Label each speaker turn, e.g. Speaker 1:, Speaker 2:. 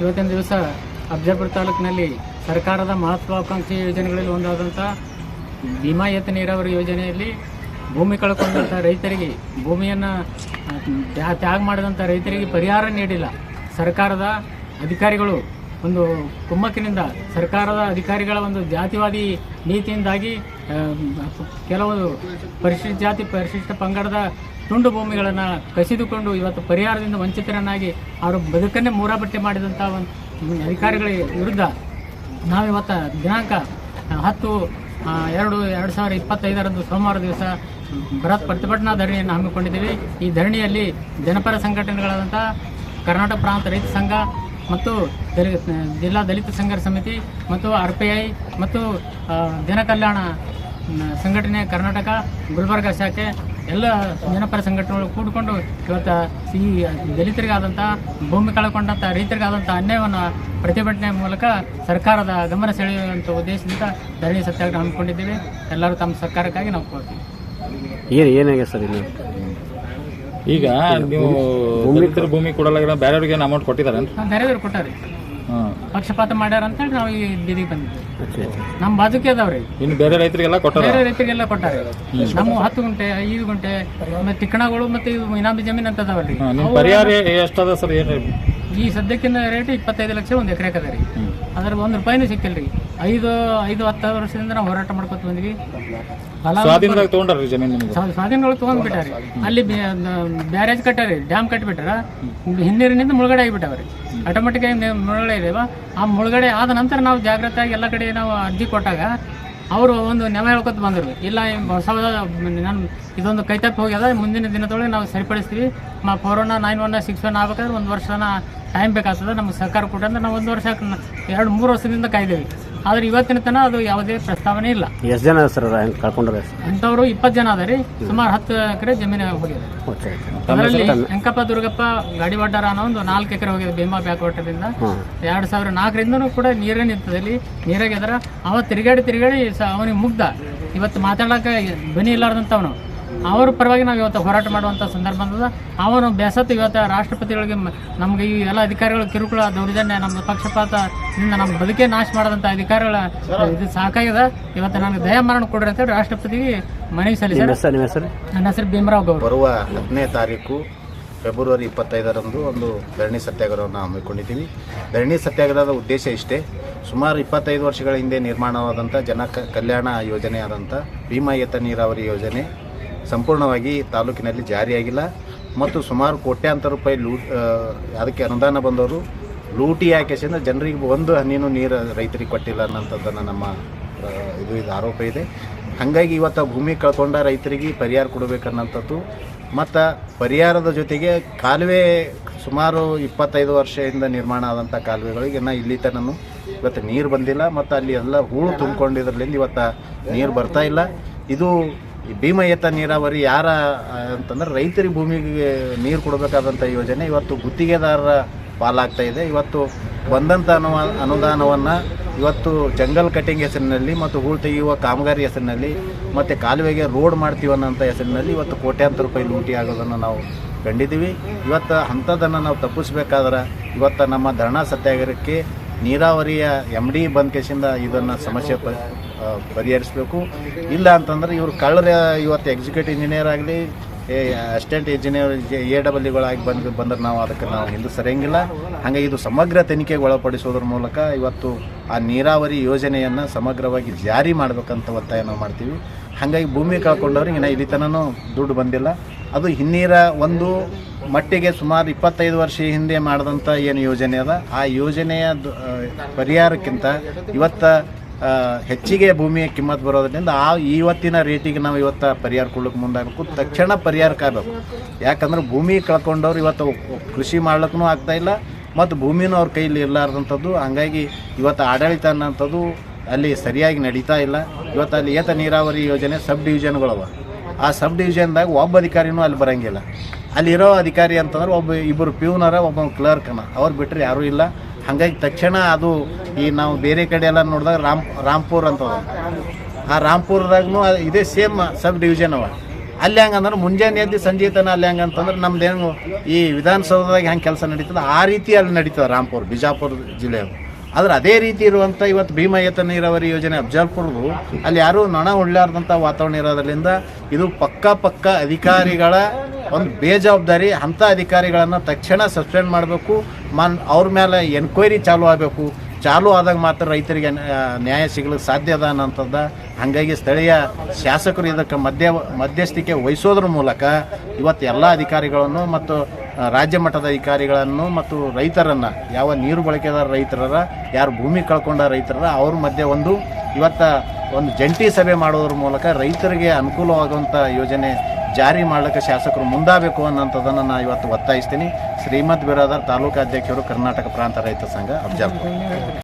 Speaker 1: ಇವತ್ತಿನ ದಿವಸ ಅಬ್ಜಾಪುರ ತಾಲೂಕಿನಲ್ಲಿ ಸರ್ಕಾರದ ಮಹತ್ವಾಕಾಂಕ್ಷಿ ಯೋಜನೆಗಳಲ್ಲಿ ಒಂದಾದಂಥ ಭೀಮಾ ಎತ್ತ ನೀರಾವರಿ ಯೋಜನೆಯಲ್ಲಿ ಭೂಮಿ ಕಳ್ಕೊಂಡಂಥ ರೈತರಿಗೆ, ಭೂಮಿಯನ್ನು ತ್ಯಾ- ತ್ಯಾಗ ಮಾಡಿದಂಥ ರೈತರಿಗೆ ಪರಿಹಾರ ನೀಡಿಲ್ಲ. ಸರ್ಕಾರದ ಅಧಿಕಾರಿಗಳು ಒಂದು ಕುಮ್ಮಕ್ಕಿನಿಂದ ಸರ್ಕಾರದ ಅಧಿಕಾರಿಗಳ ಒಂದು ಜಾತಿವಾದಿ ನೀತಿಯಿಂದಾಗಿ ಕೆಲವು ಪರಿಶಿಷ್ಟ ಜಾತಿ ಪರಿಶಿಷ್ಟ ಪಂಗಡದ ತುಂಡು ಭೂಮಿಗಳನ್ನು ಕಸಿದುಕೊಂಡು ಇವತ್ತು ಪರಿಹಾರದಿಂದ ವಂಚಿತರನ್ನಾಗಿ ಅವರು ಬದುಕನ್ನೇ ಮೂರಾಬಟ್ಟೆ ಮಾಡಿದಂಥ ಒಂದು ಅಧಿಕಾರಿಗಳ ವಿರುದ್ಧ ನಾವಿವತ್ತು ದಿನಾಂಕ ಹತ್ತು ಎರಡು ಎರಡು ಸಾವಿರ ಇಪ್ಪತ್ತೈದರಂದು ಸೋಮವಾರ ದಿವಸ ಬೃಹತ್ ಪ್ರತಿಭಟನಾ ಧರಣಿಯನ್ನು ಹಮ್ಮಿಕೊಂಡಿದ್ದೀವಿ. ಈ ಧರಣಿಯಲ್ಲಿ ಜನಪರ ಸಂಘಟನೆಗಳಾದಂಥ ಕರ್ನಾಟಕ ಪ್ರಾಂತ ರೈತ ಸಂಘ ಮತ್ತು ಜಿಲ್ಲಾ ದಲಿತ ಸಂಘರ್ಷ ಸಮಿತಿ ಮತ್ತು ಆರ್ ಪಿ ಐ ಮತ್ತು ಜನ ಜನಕಲ್ಯಾಣ ಸಂಘಟನೆ ಕರ್ನಾಟಕ, ಗುಲ್ಬರ್ಗ ಶಾಖೆ ಎಲ್ಲ ಜನಪರ ಸಂಘಟನೆಗಳು ಕೂಡಿಕೊಂಡು ಇವತ್ತು ಈ ದಲಿತರಿಗಾದಂಥ ಭೂಮಿ ಕಳ್ಕೊಂಡಂಥ ರೈತರಿಗಾದಂಥ ಅನ್ಯಾಯವನ್ನು ಪ್ರತಿಭಟನೆ ಮೂಲಕ ಸರ್ಕಾರದ ಗಮನ ಸೆಳೆಯುವಂಥ ಉದ್ದೇಶದಿಂದ ಧರಣಿ ಸತ್ಯಾಗ್ರಹ ಹಮ್ಮಿಕೊಂಡಿದ್ದೇವೆ. ಎಲ್ಲರೂ ತಮ್ಮ ಸರ್ಕಾರಕ್ಕಾಗಿ ನಾವು ಕೋರ್ತೀವಿ.
Speaker 2: ಏನು ಏನಾಗಿದೆ ಸರ್ ಇನ್ನು?
Speaker 3: ಈಗ ನೀವು ಭೂಮಿ ಕೊಡಲ್ಲ ಬೇರೆಯವ್ರಿಗೆ ಏನು ಅಮೌಂಟ್ ಕೊಟ್ಟಿದ್ದಾರೆ
Speaker 1: ಬೇರೆಯವ್ರಿಗೆ ಕೊಟ್ಟಾರೆ. ಪಕ್ಷಪಾತ ಮಾಡ್ಯಾರ ಅಂತೇಳಿ ನಾವು ಈ ಬೀದಿಗೆ
Speaker 2: ಅಚ್ಚಾ
Speaker 1: ನಮ್ಮ ಬಾಜುಕೆ ಅದಾವ್ರಿ.
Speaker 3: ಇನ್ನು ಬೇರೆ ರೈತರಿಗೆಲ್ಲ ಕೊಟ್ಟಾರೆ?
Speaker 1: ಬೇರೆ ರೈತರಿಗೆಲ್ಲ ಕೊಟ್ಟಾರೆ. ನಮ್ಮ ಹತ್ತು ಗುಂಟೆ ಐದು ಗುಂಟೆ ಮತ್ತೆ ತಿಕ್ಕಣಗಳು ಮತ್ತೆ ಇವು ಇನಾಮಿ ಜಮೀನ್ ಅಂತ ಅದಾವಲ್ರಿ.
Speaker 3: ಪರಿಹಾರ ಎಷ್ಟು ಪರಿಹಾರ ಎಷ್ಟದ ಸರ್ ಏನು
Speaker 1: ಈ ಸದ್ಯಕ್ಕಿನ ರೇಟ್ ಇಪ್ಪತ್ತೈದು ಲಕ್ಷ ಒಂದು ಎಕರೆ ಅದ ರೀ. ಅದ್ರ ಒಂದು ರೂಪಾಯಿನೂ ಸಿಕ್ಕಿಲ್ರಿ. ಐದು ಐದು ಹತ್ತು ವರ್ಷದಿಂದ ನಾವು ಹೋರಾಟ ಮಾಡ್ಕೊತ ಬಂದ್ವಿ. ಫಲ
Speaker 3: ಸ್ವಾಧೀನದಾಗ ತೊಗೊಂಡ್ರಿ ಜಮೀನು ನಿಮ್ಗೆ?
Speaker 1: ಸ್ವಾಧೀನಗಳು ತೊಗೊಂಡ್ಬಿಟ್ಟಾರೆ. ಅಲ್ಲಿ ಬ್ಯಾರೇಜ್ ಕಟ್ಟಾರಿ ಡ್ಯಾಮ್ ಕಟ್ಬಿಟ್ಟಾರ. ಹಿನ್ನೀರಿನಿಂದ ಮುಳುಗಡೆ ಆಗಿಬಿಟ್ಟವ್ರಿ. ಆಟೋಮೆಟಿಕ್ ಆಗಿ ಮುಳುಗಡೆ ಇದೇವ. ಆ ಮುಳುಗಡೆ ಆದ ನಂತರ ನಾವು ಜಾಗ್ರತೆಯಾಗಿ ಎಲ್ಲ ಕಡೆ ನಾವು ಅರ್ಜಿ ಕೊಟ್ಟಾಗ ಅವರು ಒಂದು ನೆಮ ಹೇಳ್ಕೊತ ಬಂದರು. ಇಲ್ಲ ಹೊಸ ನಾನು ಇದೊಂದು ಕೈತಪ್ಪಿ ಹೋಗ್ಯದ ಮುಂದಿನ ದಿನದೊಳಗೆ ನಾವು ಸರಿಪಡಿಸ್ತೀವಿ. ಮಾ four one nine one six one ಆಗ್ಬೇಕಾದ್ರೆ ಒಂದು ವರ್ಷನ ಟೈಮ್ ಬೇಕಾಗ್ತದೆ. ನಮ್ಗೆ ಸರ್ಕಾರ ಕೊಟ್ಟಂದ್ರೆ ನಾವು ಒಂದು ವರ್ಷ ಎರಡು ಮೂರು ವರ್ಷದಿಂದ ಕಾಯ್ದೇವಿ. ಆದರೆ ಇವತ್ತಿನ ತನ ಅದು ಯಾವುದೇ ಪ್ರಸ್ತಾವನೆ ಇಲ್ಲ.
Speaker 2: ಎಷ್ಟು ಜನ ಸರ್ ಹೆಂಗೆ ಕಳ್ಕೊಂಡ್ರೆ
Speaker 1: ಅಂಥವ್ರು ಇಪ್ಪತ್ತು ಜನ ಅದ ರೀ ಸುಮಾರು ಹತ್ತು ಎಕರೆ ಜಮೀನು ಹೋಗಿದೆ ಅದರಲ್ಲಿ ವೆಂಕಪ್ಪ ದುರ್ಗಪ್ಪ ಗಾಡಿವಾಟಾರ ಅನ್ನೋ ಒಂದು ನಾಲ್ಕು ಎಕರೆ ಹೋಗಿದೆ ಭೀಮಾ ಬ್ಯಾಕ್ ವಾಟರ್ದಿಂದ ಎರಡು ಸಾವಿರ ನಾಲ್ಕರಿಂದನೂ ಕೂಡ ನೀರೇ ನಿಂತದಲ್ಲಿ ನೀರಾಗಿದ್ರ. ಅವ ತಿರುಗಾಡಿ ತಿರುಗಾಡಿ ಅವನಿಗೆ ಮುಗ್ಧ. ಇವತ್ತು ಮಾತಾಡೋಕೆ ಧ್ವನಿ ಇಲ್ಲಾರ್ದಂಥವನು. ಅವ್ರ ಪರವಾಗಿ ನಾವು ಇವತ್ತು ಹೋರಾಟ ಮಾಡುವಂಥ ಸಂದರ್ಭದಲ್ಲಿ ಬಂದದ. ಅವನು ಬೆಸತ್ತು ಇವತ್ತು ರಾಷ್ಟ್ರಪತಿಗಳಿಗೆ ನಮಗೆ ಈ ಎಲ್ಲ ಅಧಿಕಾರಿಗಳು ಕಿರುಕುಳ ದೌರ್ಜನ್ಯ ನಮ್ಮ ಪಕ್ಷಪಾತ ಇಂದ ನಮ್ಮ ಬದುಕೇ ನಾಶ ಮಾಡಿದಂಥ ಅಧಿಕಾರಿಗಳ ಇದು ಸಾಕಾಗಿದೆ ಇವತ್ತು ನನಗೆ ದಯಾಮರಣ ಕೊಡ್ರಿ ಅಂತೇಳಿ ರಾಷ್ಟ್ರಪತಿಗೆ ಮನವಿ ಸಲ್ಲಿಸ್ಯಾರ
Speaker 2: ನಿಮ್ಮ ಹೆಸರು ನಿಮ್ಮ ಹೆಸರು?
Speaker 1: ನನ್ನ ಹೆಸರು ಭೀಮರಾವ್ ಗೌಡ.
Speaker 4: ಬರುವ ಹತ್ತನೇ ತಾರೀಕು ಫೆಬ್ರವರಿ ಇಪ್ಪತ್ತೈದರಂದು ಒಂದು ಧರಣಿ ಸತ್ಯಾಗ್ರಹವನ್ನು ಹಮ್ಮಿಕೊಂಡಿದ್ದೀವಿ. ಧರಣಿ ಸತ್ಯಾಗ್ರಹದ ಉದ್ದೇಶ ಇಷ್ಟೇ. ಸುಮಾರು ಇಪ್ಪತ್ತೈದು ವರ್ಷಗಳ ಹಿಂದೆ ನಿರ್ಮಾಣವಾದಂಥ ಜನ ಕಲ್ಯಾಣ ಯೋಜನೆ ಆದಂಥ ಭೀಮಾಯತ ನೀರಾವರಿ ಯೋಜನೆ ಸಂಪೂರ್ಣವಾಗಿ ತಾಲೂಕಿನಲ್ಲಿ ಜಾರಿಯಾಗಿಲ್ಲ. ಮತ್ತು ಸುಮಾರು ಕೋಟ್ಯಾಂತರ ರೂಪಾಯಿ ಲೂಟ್ ಅದಕ್ಕೆ ಅನುದಾನ ಬಂದವರು ಲೂಟಿ ಯಾಕೆಸಿಂದ ಜನರಿಗೆ ಒಂದು ಹನಿನೂ ನೀರು ರೈತರಿಗೆ ಕೊಟ್ಟಿಲ್ಲ ಅನ್ನೋಂಥದ್ದನ್ನು ನಮ್ಮ ಇದು ಇದು, ಆರೋಪ ಇದೆ. ಹಾಗಾಗಿ ಇವತ್ತು ಭೂಮಿ ಕಳ್ಕೊಂಡ ರೈತರಿಗೆ ಪರಿಹಾರ ಕೊಡಬೇಕನ್ನಂಥದ್ದು ಮತ್ತು ಪರಿಹಾರದ ಜೊತೆಗೆ ಕಾಲುವೆ ಸುಮಾರು ಇಪ್ಪತ್ತೈದು ವರ್ಷದಿಂದ ನಿರ್ಮಾಣ ಆದಂಥ ಕಾಲುವೆಗಳಿಗೆ ನಾ ಇಲ್ಲಿ ತನೂ ಇವತ್ತು ನೀರು ಬಂದಿಲ್ಲ. ಮತ್ತು ಅಲ್ಲಿ ಎಲ್ಲ ಹೂಳು ತುಂಬಿಕೊಂಡಿದ್ರಲ್ಲಿಂದ ಇವತ್ತು ನೀರು ಬರ್ತಾ ಇಲ್ಲ. ಇದು ಈ ಭೀಮ ಏತ ನೀರಾವರಿ ಯಾರ ಅಂತಂದ್ರೆ ರೈತರಿಗೆ ಭೂಮಿಗೆ ನೀರು ಕೊಡಬೇಕಾದಂಥ ಯೋಜನೆ ಇವತ್ತು ಗುತ್ತಿಗೆದಾರರ ಪಾಲಾಗ್ತಾ ಇದೆ. ಇವತ್ತು ಬಂದಂಥ ಅನುವ, ಅನುದಾನವನ್ನು ಇವತ್ತು ಜಂಗಲ್ ಕಟಿಂಗ್ ಹೆಸರಿನಲ್ಲಿ ಮತ್ತು ಹೂಳು ತೆಗೆಯುವ ಕಾಮಗಾರಿ ಹೆಸರಿನಲ್ಲಿ ಮತ್ತು ಕಾಲುವೆಗೆ ರೋಡ್ ಮಾಡ್ತೀವಿ ಅನ್ನೋಂಥ ಹೆಸರಿನಲ್ಲಿ ಇವತ್ತು ಕೋಟ್ಯಾಂತರ ರೂಪಾಯಿ ಲೂಟಿ ಆಗೋದನ್ನು ನಾವು ಕಂಡಿದ್ದೀವಿ. ಇವತ್ತು ಅಂಥದ್ದನ್ನು ನಾವು ತಪ್ಪಿಸ್ಬೇಕಾದ್ರೆ ಇವತ್ತು ನಮ್ಮ ಧರಣಾ ಸತ್ಯಾಗ್ರಹಕ್ಕೆ ನೀರಾವರಿಯ ಎಂ ಡಿ ಬಂದ ಕೇಸಿಂದ ಇದನ್ನು ಸಮಸ್ಯೆ ಪರಿಹರಿಸಬೇಕು. ಇಲ್ಲ ಅಂತಂದ್ರೆ ಇವರು ಕಳ್ಳರ ಇವತ್ತು ಎಕ್ಸಿಕ್ಯೂಟಿವ್ ಇಂಜಿನಿಯರ್ ಆಗಲಿ ಅಸಿಸ್ಟೆಂಟ್ ಇಂಜಿನಿಯರ್ ಎ ಡಬ್ಲ್ಯೂಗಳಾಗಿ ಬಂದು, ಬಂದ್ರೆ ನಾವು ಅದಕ್ಕೆ ನಾವು ಹಿಂದೆ ಸರಿಯಂಗಿಲ್ಲ. ಹಾಗಾಗಿ ಇದು ಸಮಗ್ರ ತನಿಖೆಗೆ ಒಳಪಡಿಸೋದ್ರ ಮೂಲಕ ಇವತ್ತು ಆ ನೀರಾವರಿ ಯೋಜನೆಯನ್ನು ಸಮಗ್ರವಾಗಿ ಜಾರಿ ಮಾಡಬೇಕಂತ ಒತ್ತಾಯ ನಾವು ಮಾಡ್ತೀವಿ. ಹಾಗಾಗಿ ಭೂಮಿ ಕಳ್ಕೊಂಡವ್ರಿಗೆ ಇನ್ನು ಇಲ್ಲಿ ತನೂ ದುಡ್ಡು ಬಂದಿಲ್ಲ. ಅದು ಹಿನ್ನೀರ ಒಂದು ಮಟ್ಟಿಗೆ ಸುಮಾರು ಇಪ್ಪತ್ತೈದು ವರ್ಷ ಹಿಂದೆ ಮಾಡಿದಂಥ ಏನು ಯೋಜನೆ ಅದ. ಆ ಯೋಜನೆಯ ಪರಿಹಾರಕ್ಕಿಂತ ಇವತ್ತು ಹೆಚ್ಚಿಗೆ ಭೂಮಿಯ ಕಿಮ್ಮತ್ ಬರೋದ್ರಿಂದ ಆ ಇವತ್ತಿನ ರೇಟಿಗೆ ನಾವು ಇವತ್ತು ಪರಿಹಾರ ಕೊಡ್ಲಿಕ್ಕೆ ಮುಂದಾಗಬೇಕು. ತಕ್ಷಣ ಪರಿಹಾರಕ್ಕಾಗಬೇಕು ಯಾಕಂದ್ರೆ ಭೂಮಿ ಕಳ್ಕೊಂಡವ್ರು ಇವತ್ತು ಕೃಷಿ ಮಾಡ್ಲಿಕ್ಕೂ ಆಗ್ತಾಯಿಲ್ಲ ಮತ್ತು ಭೂಮಿನೂ ಅವ್ರ ಕೈಲಿ ಇರಲಾರ್ದಂಥದ್ದು. ಹಂಗಾಗಿ ಇವತ್ತು ಆಡಳಿತ ಅನ್ನೋಂಥದ್ದು ಅಲ್ಲಿ ಸರಿಯಾಗಿ ನಡೀತಾ ಇಲ್ಲ. ಇವತ್ತು ಅಲ್ಲಿ ಏತ ನೀರಾವರಿ ಯೋಜನೆ ಸಬ್ ಡಿವಿಷನ್ಗಳವ ಆ ಸಬ್ ಡಿವಿಷನ್ದಾಗ ಒಬ್ಬ ಅಧಿಕಾರಿನೂ ಅಲ್ಲಿ ಬರಂಗಿಲ್ಲ. ಅಲ್ಲಿರೋ ಅಧಿಕಾರಿ ಅಂತಂದ್ರೆ ಒಬ್ಬ ಇಬ್ಬರು ಪ್ಯೂನರ, ಒಬ್ಬ ಕ್ಲರ್ಕನ. ಅವ್ರು ಬಿಟ್ಟರೆ ಯಾರೂ ಇಲ್ಲ. ಹಾಗಾಗಿ ತಕ್ಷಣ ಅದು ಈ ನಾವು ಬೇರೆ ಕಡೆ ಎಲ್ಲ ನೋಡಿದಾಗ ರಾಮ್, ರಾಮ್ಪುರ್ ಅಂತ. ಆ ರಾಮ್ಪುರದಾಗೂ ಇದೇ ಸೇಮ್ ಸಬ್ ಡಿವಿಷನ್ ಅವ. ಅಲ್ಲಿ ಹೆಂಗಂದ್ರೆ ಮುಂಜಾನೆ ಎದ್ದು ಸಂಜೆ ತನ ಅಲ್ಲಿ ಹಂಗಂತಂದ್ರೆ ನಮ್ದೇನು ಈ ವಿಧಾನಸೌಧದಾಗ ಹೆಂಗೆ ಕೆಲಸ ನಡೀತದೆ, ಆ ರೀತಿ ಅಲ್ಲಿ ನಡೀತದೆ ರಾಮ್ಪುರ್, ಬಿಜಾಪುರ ಜಿಲ್ಲೆಯದು ಆದ್ರೆ ಅದೇ ರೀತಿ ಇರುವಂಥ ಇವತ್ತು ಭೀಮಾ ಏತ ನೀರಾವರಿ ಯೋಜನೆ ಅಬ್ಜರ್ಪುರ್ದು ಅಲ್ಲಿ ಯಾರೂ ನೊಣ ಉಳ್ಳಾರ್ದಂಥ ವಾತಾವರಣ ಇರೋದ್ರಿಂದ ಇದು ಪಕ್ಕ ಪಕ್ಕ ಅಧಿಕಾರಿಗಳ ಒಂದು ಬೇಜವಾಬ್ದಾರಿ, ಅಂಥ ಅಧಿಕಾರಿಗಳನ್ನು ತಕ್ಷಣ ಸಸ್ಪೆಂಡ್ ಮಾಡಬೇಕು. ಮನ್ ಅವ್ರ ಮೇಲೆ ಎನ್ಕ್ವೈರಿ ಚಾಲೂ ಆಗಬೇಕು. ಚಾಲೂ ಆದಾಗ ಮಾತ್ರ ರೈತರಿಗೆ ನ್ಯಾಯ ಸಿಗಲು ಸಾಧ್ಯ ಅದ ಅನ್ನೋಂಥದ್ದು ಹಾಗಾಗಿ ಸ್ಥಳೀಯ ಶಾಸಕರು ಇದಕ್ಕೆ ಮಧ್ಯ, ಮಧ್ಯಸ್ಥಿಕೆ ವಹಿಸೋದ್ರ ಮೂಲಕ ಇವತ್ತು ಎಲ್ಲ ಅಧಿಕಾರಿಗಳನ್ನು ಮತ್ತು ರಾಜ್ಯ ಮಟ್ಟದ ಅಧಿಕಾರಿಗಳನ್ನು ಮತ್ತು ರೈತರನ್ನು, ಯಾವ ನೀರು ಬಳಕೆದಾರ ರೈತರರ, ಯಾರು ಭೂಮಿ ಕಳ್ಕೊಂಡ ರೈತರರ, ಅವ್ರ ಮಧ್ಯೆ ಒಂದು ಇವತ್ತ ಒಂದು ಜಂಟಿ ಸಭೆ ಮಾಡೋದ್ರ ಮೂಲಕ ರೈತರಿಗೆ ಅನುಕೂಲವಾಗುವಂಥ ಯೋಜನೆ ಜಾರಿ ಮಾಡಲಿಕ್ಕೆ ಶಾಸಕರು ಮುಂದಾಗಬೇಕು ಅನ್ನೋಂಥದ್ದನ್ನು ನಾನು ಇವತ್ತು ಒತ್ತಾಯಿಸ್ತೀನಿ. ಶ್ರೀಮದ್ ಬಿರಾದರ್ ತಾಲೂಕಾ ಅಧ್ಯಕ್ಷರು ಕರ್ನಾಟಕ ಪ್ರಾಂತ ರೈತ ಸಂಘ ಅಫ್ಜಲ್ಪುರ